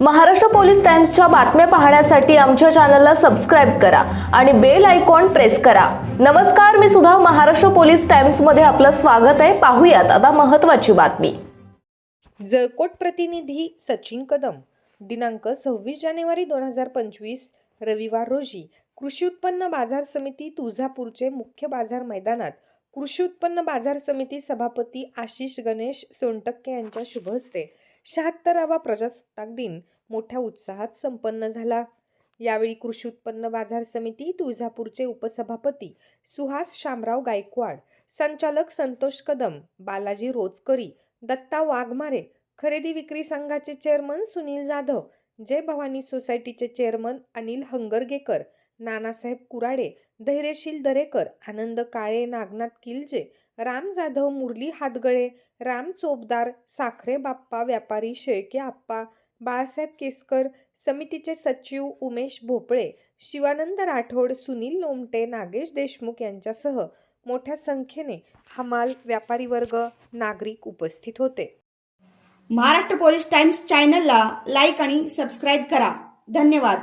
Maharashtra police टाइम्सच्या बातम्या पाहण्यासाठी आमच्या चॅनलला सबस्क्राईब करा आणि बेल आयकॉन प्रेस करा. नमस्कार मी सुद्धा महाराष्ट्र पोलीस टाइम्समध्ये आपलं स्वागत आहे. पाहूयात आता महत्वाची बातमी. जळकोट प्रतिनिधी सचिन कदम. दिनांक सव्वीस जानेवारी दोन हजार पंचवीस रविवार रोजी कृषी उत्पन्न बाजार समिती तुळजापूरचे मुख्य बाजार मैदानात कृषी उत्पन्न बाजार समिती सभापती आशिष गणेश सोनटक्के यांच्या शुभ हस्ते शहात्तरावा प्रजासत्ताक दिन मोठ्या उत्साहात संपन्न झाला. यावेळी कृषी उत्पन्न बाजार समिती तुळजापूरचे उपसभापती सुहास शामराव गायकवाड संचालक संतोष कदम बालाजी रोजकरी दत्ता वाघमारे खरेदी विक्री संघाचे चेअरमन सुनील जाधव जय भवानी सोसायटीचे चेअरमन अनिल हंगरगेकर नानासाहेब कुराडे धैर्यशील दरेकर आनंद काळे नागनाथ किलजे राम जाधव मुरली हातगळे राम चोपदार साखरे बाप्पा व्यापारी शेळके आप्पा बाळासाहेब केसकर समितीचे सचिव उमेश भोपळे शिवानंद राठोड सुनील लोमटे नागेश देशमुख यांच्यासह मोठ्या संख्येने हमाल व्यापारी वर्ग नागरिक उपस्थित होते. महाराष्ट्र पोलीस टाइम्स चॅनलला लाईक आणि सबस्क्राईब करा. धन्यवाद.